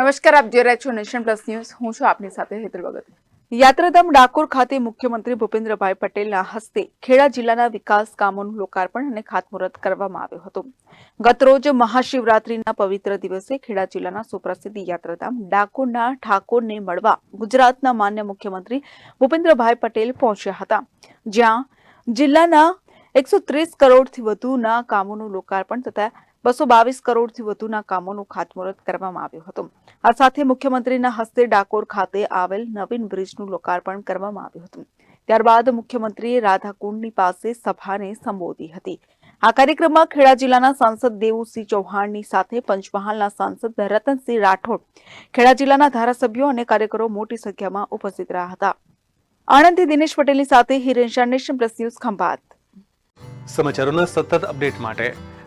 નમસ્કાર, આપ જોઈ રહ્યા છો નેશન પ્લસ ન્યૂઝ. હું છું આપની સાથે હેતલ ભગત. યાત્રાધામ ડાકોર ખાતે મુખ્યમંત્રી ભૂપેન્દ્રભાઈ પટેલના હસ્તે ખેડા જિલ્લાના વિકાસ કામોનું લોકાર્પણ અને ખાતમુહૂર્ત કરવામાં આવ્યું હતું. ગતરોજ મહાશિવરાત્રીના પવિત્ર દિવસે ખેડા જિલ્લાના સુપ્રસિદ્ધ યાત્રાધામ ડાકોરના ઠાકોરને મળવા ગુજરાતના માન્ય મુખ્યમંત્રી ભૂપેન્દ્રભાઈ પટેલ પહોંચ્યા હતા. જ્યાં જિલ્લાના એકસો ત્રીસ કરોડથી વધુના કામોનું લોકાર્પણ તથા બસો બાવીસ કરોડથી વધુના કામોનું ખાતમુહૂર્ત કરવામાં આવ્યું હતું. આ સાથે મુખ્યમંત્રીના હસ્તે ડાકોર ખાતે આવેલ નવીન બ્રિજનું લોકાર્પણ કરવામાં આવ્યું હતું. ત્યારબાદ મુખ્યમંત્રીએ રાધાકુંડની પાસે સભાને સંબોધી હતી. આ કાર્યક્રમમાં ખેડા જિલ્લાના સાંસદ દેવુસિંહ ચૌહાણની સાથે પંચમહાલના સાંસદ રતનસિંહ રાઠોડ, ખેડા જિલ્લાના ધારાસભ્યો અને કાર્યકરો મોટી સંખ્યામાં ઉપસ્થિત રહ્યા હતા. આણંદથી દિનેશ પટેલની સાથે Hiren Shah, Nation Plus News Khambhat. સમાચારોના સતત અપડેટ માટે